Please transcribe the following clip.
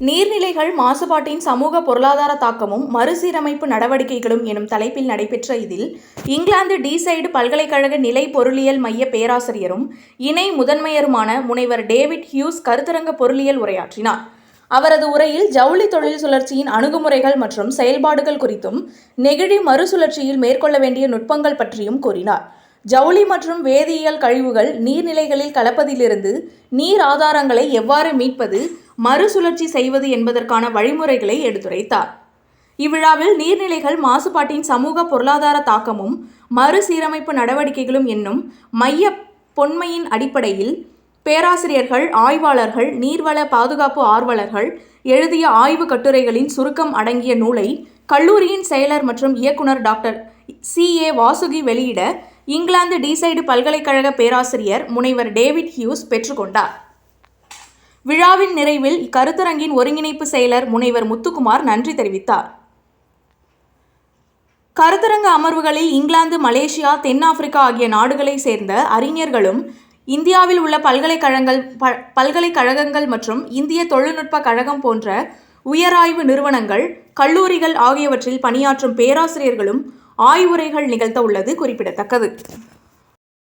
நீர்நிலைகள் மாசுபாட்டின் சமூக பொருளாதார தாக்கமும் மறுசீரமைப்பு நடவடிக்கைகளும் எனும் தலைப்பில் நடைபெற்ற இதில் இங்கிலாந்து டீசைடு பல்கலைக்கழக நிலை பொருளியல் மைய பேராசிரியரும் இணை முதன்மையருமான முனைவர் டேவிட் ஹியூஸ் கருத்தரங்க பொருளியல் உரையாற்றினார். அவரது உரையில் ஜவுளி தொழில் சுழற்சியின் அணுகுமுறைகள் மற்றும் செயல்பாடுகள் குறித்தும் நெகிழி மறுசுழற்சியில் மேற்கொள்ள வேண்டிய நுட்பங்கள் பற்றியும் கூறினார். ஜவுளி மற்றும் வேதியியல் கழிவுகள் நீர்நிலைகளில் கலப்பதிலிருந்து நீர் ஆதாரங்களை எவ்வாறு மீட்பது மறுசுழற்சி செய்வது என்பதற்கான வழிமுறைகளை எடுத்துரைத்தார். இவ்விழாவில் நீர்நிலைகள் மாசுபாட்டின் சமூக பொருளாதார தாக்கமும் மறுசீரமைப்பு நடவடிக்கைகளும் என்னும் மைய பொன்மையின் அடிப்படையில் பேராசிரியர்கள் ஆய்வாளர்கள் நீர்வள பாதுகாப்பு ஆர்வலர்கள் எழுதிய ஆய்வு கட்டுரைகளின் சுருக்கம் அடங்கிய நூலை கல்லூரியின் செயலர் மற்றும் இயக்குனர் டாக்டர் சி. ஏ. வாசுகி வெளியிட இங்கிலாந்து டீசைடு பல்கலைக்கழக பேராசிரியர் முனைவர் டேவிட் ஹியூஸ் பெற்றுக்கொண்டார் விழாவின் நிறைவில் இக்கருத்தரங்கின் ஒருங்கிணைப்பு செயலர் முனைவர் முத்துக்குமார் நன்றி தெரிவித்தார். கருத்தரங்க அமர்வுகளில் இங்கிலாந்து மலேசியா தென்னாப்பிரிக்கா ஆகிய நாடுகளைச் சேர்ந்த அறிஞர்களும் இந்தியாவில் உள்ள பல்கலைக்கழகங்கள் ப- பல்கலைக்கழகங்கள் மற்றும் இந்திய தொழில்நுட்ப கழகம் போன்ற உயராய்வு நிறுவனங்கள் கல்லூரிகள் ஆகியவற்றில் பணியாற்றும் பேராசிரியர்களும் ஆய்வுரைகள் நிகழ்த்த உள்ளது குறிப்பிடத்தக்கது.